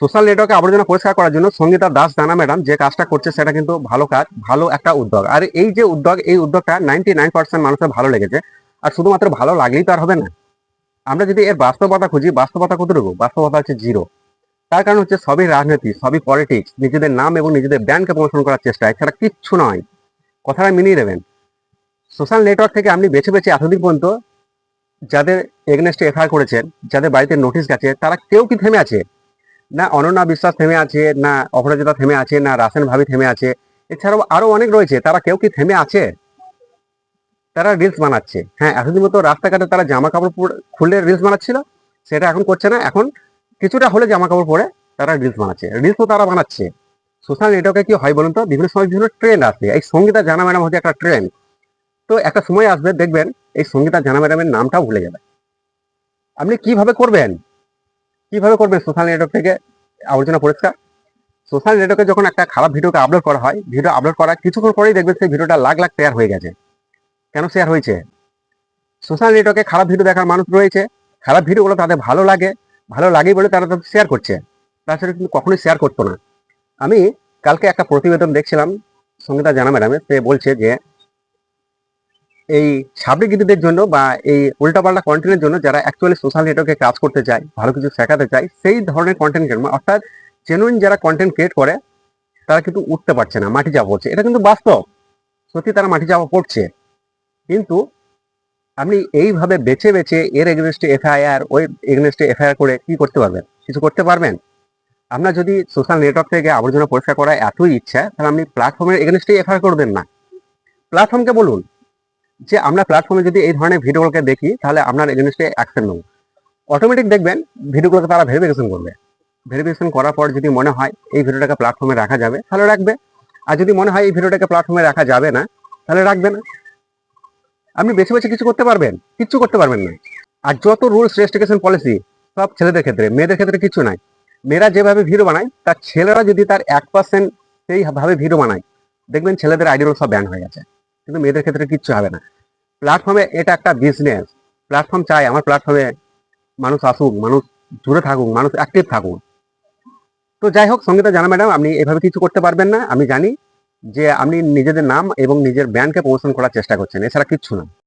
Social নেটওয়ার্কে আবর্জনা পরিষ্কার করার জন্য সঙ্গীতা দাস দানা ম্যাডাম, যে কাজটা করছে সেটা কিন্তু ভালো কাজ, ভালো একটা উদ্যোগ। আর এই যে উদ্যোগ, এই উদ্যোগটা নাইনটি নাইন পার্সেন্ট মানুষের ভালো লেগেছে। আর শুধুমাত্র ভালো লাগলেই তো আর হবে না। আমরা যদি এর বাস্তবতা খুঁজি, বাস্তবতা কতটুকু? বাস্তবতা হচ্ছে জিরো তার কারণ হচ্ছে সবই রাজনীতি, সবই পলিটিক্স নিজেদের নাম এবং নিজেদের ব্র্যান্ডকে প্রমোশন করার চেষ্টা, এছাড়া কিচ্ছু নয়। কথাটা মিলিয়ে নেবেন সোশ্যাল নেটওয়ার্ক থেকে আপনি বেছে বেছে এতদিন পর্যন্ত যাদের এগনেস্টে এফআইআর করেছেন, যাদের বাড়িতে নোটিশ গেছে, তারা কেউ কি থেমে আছে? না অনন্যা বিশ্বাস থেমে আছে, না অপরাজিতা থেমে আছে, না রাসেন ভাবি থেমে আছে, এছাড়াও আরও অনেক রয়েছে, তারা কেউ কি থেমে আছে? তারা রিলস বানাচ্ছে। হ্যাঁ এতদিন মতো রাস্তাঘাটে তারা জামা কাপড় খুলে রিলস বানাচ্ছিল, সেটা এখন করছে না, এখন কিছুটা হলে জামা কাপড় পরে তারা রিলস বানাচ্ছে। রিলস তো তারা বানাচ্ছে। সোশ্যাল নেটওয়ার্কে কি হয় বলুন তো? বিভিন্ন সময় বিভিন্ন ট্রেন্ড আসে। এই সঙ্গীতা জানা ম্যাডাম হচ্ছে একটা ট্রেন্ড তো একটা সময় আসবে, দেখবেন, এই সঙ্গীতা জানা ম্যাডামের নামটাও ভুলে যাবে। আপনি কীভাবে করবেন? কীভাবে করবেন সোশ্যাল নেটওয়ার্ক থেকে আবর্জনা পরিষ্কার? সোশ্যাল নেটওয়ার্কে যখন একটা খারাপ ভিডিওকে আপলোড করা হয় ভিডিও আপলোড করার কিছুক্ষণ পরেই দেখবেন সেই ভিডিওটা লাখ লাখ শেয়ার হয়ে গেছে। কেন শেয়ার হয়েছে? সোশ্যাল নেটওয়ার্কে খারাপ ভিডিও দেখার মানুষ রয়েছে। খারাপ ভিডিওগুলো তাদের ভালো লাগে ভালো লাগে বলে তারা তাদের শেয়ার করছে। তাছাড়া কিন্তু কখনোই শেয়ার করতো না। আমি কালকে একটা প্রতিবেদন দেখছিলাম, সঙ্গীতা জানা ম্যাডামে সে বলছে যে এই ছাবড়িগিরিদের জন্য বা এই উল্টাপাল্টা কন্টেন্টের জন্য যারা অ্যাকচুয়ালি সোশ্যাল নেটওয়ার্কে কাজ করতে চায়, ভালো কিছু শেখাতে চায়, সেই ধরনের কন্টেন্ট অর্থাৎ জেনুইন যারা কন্টেন্ট ক্রিয়েট করে, তারা কিন্তু উঠতে পারছে না, মাটি চাপা পড়ছে। এটা কিন্তু বাস্তব। সত্যি তারা মাটি চাপা পড়ছে। কিন্তু আপনি এইভাবে বেছে বেছে এর এগেনস্টে এফআইআর ওই এগেনস্টে এফআইআর করে কি করতে পারবেন? কিছু করতে পারবেন? আপনার যদি সোশ্যাল নেটওয়ার্ক থেকে আবর্জনা পরিষ্কার করার এতই ইচ্ছা, তাহলে আপনি প্ল্যাটফর্মের এগেনস্টে এফআইআর করবেন না। প্ল্যাটফর্মকে বলুন। যে আমরা প্ল্যাটফর্মে যদি এই ধরনের ভিডিওগুলোকে দেখি, তাহলে আপনার এগেনস্টে অ্যাকশন নেব। অটোমেটিক দেখবেন ভিডিওগুলোকে তারা ভেরিফিকেশন করবে। ভেরিফিকেশন করার পর যদি মনে হয় এই ভিডিওটাকে প্ল্যাটফর্মে রাখা যাবে, তাহলে রাখবে। আর যদি মনে হয় এই ভিডিওটাকে প্ল্যাটফর্মে রাখা যাবে না, তাহলে রাখবে না। আপনি বেছে বেছে কিছু করতে পারবেন, কিচ্ছু করতে পারবেন না। আর যত রুলস রেস্ট্রিকেশন পলিসি সব ছেলেদের ক্ষেত্রে, মেয়েদের ক্ষেত্রে কিছু নাই। মেয়েরা যেভাবে ভিডিও বানায়, তার ছেলেরা যদি তার এক পার্সেন্ট সেইভাবে ভিডিও বানায়, দেখবেন ছেলেদের আইডিয়াল সব ব্যান হয়ে গেছে। কিন্তু মেয়েদের ক্ষেত্রে কিচ্ছু হবে না। প্ল্যাটফর্মে এটা একটা বিজনেস প্ল্যাটফর্ম চাই, আমার প্ল্যাটফর্মে মানুষ আসুক, মানুষ দূরে থাকুক, মানুষ অ্যাক্টিভ থাকুক। তো যাই হোক, সঙ্গীতা জানা ম্যাডাম, আপনি এভাবে কিছু করতে পারবেন না। আমি জানি যে আপনি নিজেদের নাম এবং নিজের ব্যান্ডকে প্রমোশন করার চেষ্টা করছেন, এছাড়া কিচ্ছু না।